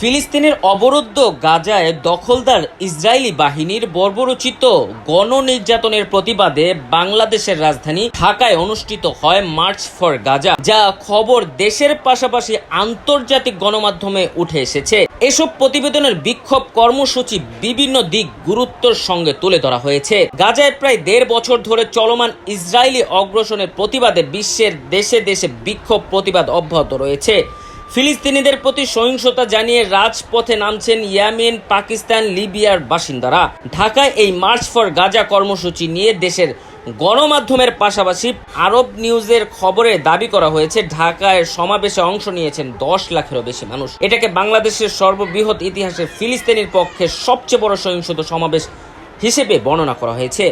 ফিলিস্তিনের অবরুদ্ধ গাজায় দখলদার ইসরায়েলি বাহিনীর বর্বরচিত গণনির্যাতনের প্রতিবাদে বাংলাদেশের রাজধানী ঢাকায় অনুষ্ঠিত হয় মার্চ ফর গাজা, যা খবর দেশের পাশাপাশি আন্তর্জাতিক গণমাধ্যমে উঠে এসেছে। এসব প্রতিবেদনের বিক্ষোভ কর্মসূচি বিভিন্ন দিক গুরুত্বর সঙ্গে তুলে ধরা হয়েছে। গাজায় প্রায় দেড় বছর ধরে চলমান ইসরায়েলি অগ্রসনের প্রতিবাদে বিশ্বের দেশে দেশে বিক্ষোভ প্রতিবাদ অব্যাহত রয়েছে। ফিলিস্তিনিদের প্রতি সহিংসতা জানিয়ে রাজপথে নামছেন ইয়ামেন, পাকিস্তান, লিবিয়ার বাসিন্দারা। ঢাকায় এই মার্চ ফর গাজা কর্মসূচি নিয়ে দেশের গণমাধ্যমের পাশাপাশি আরব নিউজের খবরে দাবি করা হয়েছে, ঢাকায় সমাবেশে অংশ নিয়েছেন দশ লাখেরও বেশি মানুষ। এটাকে বাংলাদেশের সর্ববৃহৎ ইতিহাসে ফিলিস্তিনির পক্ষে সবচেয়ে বড় সহিংসত সমাবেশ হিসেবে বর্ণনা করা হয়েছে।